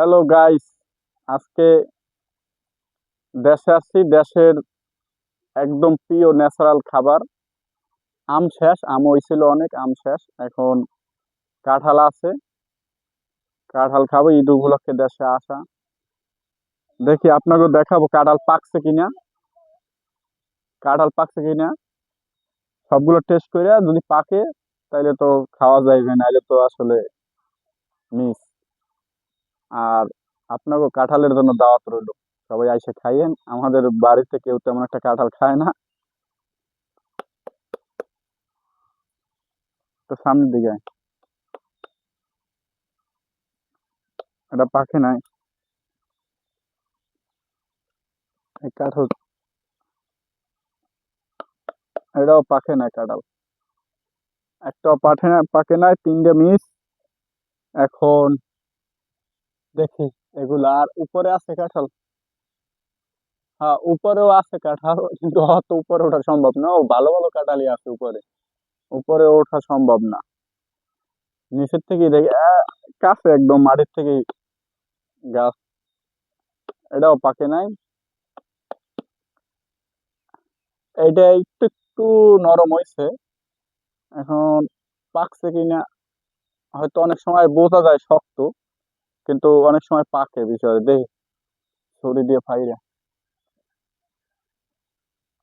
Hello guys আজকে দেশে আসছি দেশের একদম প্রিয় ন্যাচারাল খাবার। আম শেষ, আম হয়েছিল অনেক, আম শেষ। এখন কাঁঠাল আছে। কাঁঠাল খাব, ঈদ উপলক্ষে দেশে আসা। দেখি আপনাকে দেখাবো কাঁঠাল পাকছে কিনা। কাঁঠাল পাকছে কিনা। সবগুলো টেস্ট করে যদি পাকে তাহলে তো খাওয়া যাইবে নাহলে তো আসলে মিস আর আপনাকে কাঁঠালের জন্য দাওয়াত রইল। সবাই আইসে খাইয়েন। আমাদের বাড়িতে কেউ তেমন একটা কাঁঠাল খায় না। তো সামনের দিকে এটা পাখে নাই। এই কাঁঠাল এটাও পাখে নাই কাঁঠাল। একটাও পাঠে না নাই, তিনটে মিস। এখন দেখি, এগুলা আর উপরে আছে কাঁঠাল। হ্যাঁ উপরেও আছে কাঁঠাল, কিন্তু অত উপরে ওঠা সম্ভব না। ও, ভালো ভালো কাঁঠালই আছে উপরে। উপরে ওঠা সম্ভব না। নিচের থেকে দেখি কাছে একদম মাটির থেকে গাছ। এটাও পাকে নাই। এটা একটু একটু নরম হয়েছে এখন পাকছে কিনা, হয়তো অনেক সময় বোঝা যায় শক্ত। কিন্তু অনেক সময় পাকে বিষয় দেখি ছুরি দিয়ে ফাইরা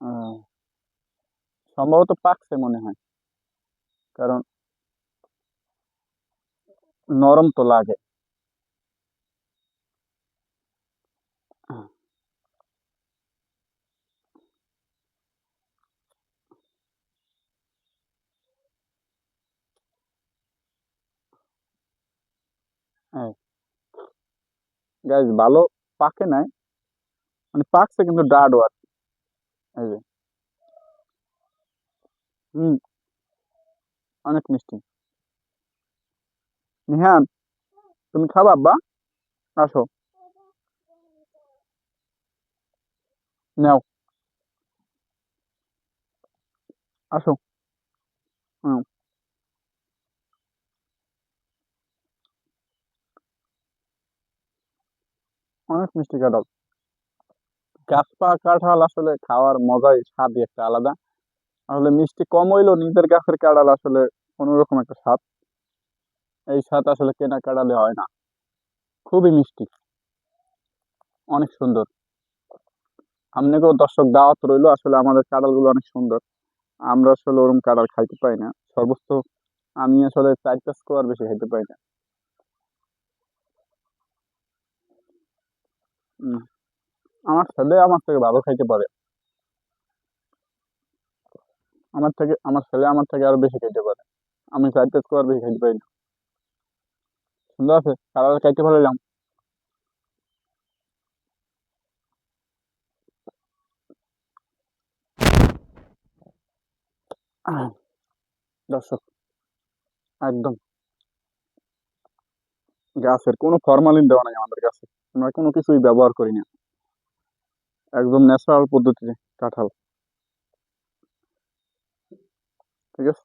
আহ, সম্ভবত পাকছে মনে হয় কারণ নরম তো লাগে গাইজ ভালো পাকে নাই। মানে পাকছে কিন্তু ডাডও আছে এই যে। হুম। অনেক মিষ্টি। নিহান, তুমি খাবা আব্বা? আসো। নাও। আসো। হুম। অনেক মিষ্টি কাঁঠাল। গাছ পাকা কাঁঠাল আসলে খাওয়ার মজাই স্বাদই একটা আলাদা। আসলে মিষ্টি কম হইলেও নিজের গাছের কাঁঠাল আসলে অন্যরকম একটা স্বাদ। এই স্বাদ আসলে কেনা কাঁঠালে হয় না। খুবই মিষ্টি। অনেক সুন্দর। আপনাকেও দর্শক দাওয়াত রইল, আসলে আমাদের কাঁঠালগুলো অনেক সুন্দর। আমরা আসলে ওরকম কাঁঠাল খাইতে পাই না। সর্বোচ্চ আমি আসলে চার পাঁচ কোয়ার বেশি খাইতে পাই না। আমার ছেলে আমার থেকে ভালো খাইতে পারে। আমার থেকে, আমার ছেলে আমার থেকে আরও বেশি খাইতে পারে। আমি চার পাঁচ কোয়ার বেশি খাইতে পারি না। সুন্দর আছে কাঁঠাল খাইতে লাগলাম দর্শক, একদম। গাছের কোনো ফরমালিন দেওয়া নাই আমাদের কাছে আমরা কোনো কিছুই ব্যবহার করি না একদম ন্যাচারাল পদ্ধতিতে কাঁঠাল। ঠিক আছে?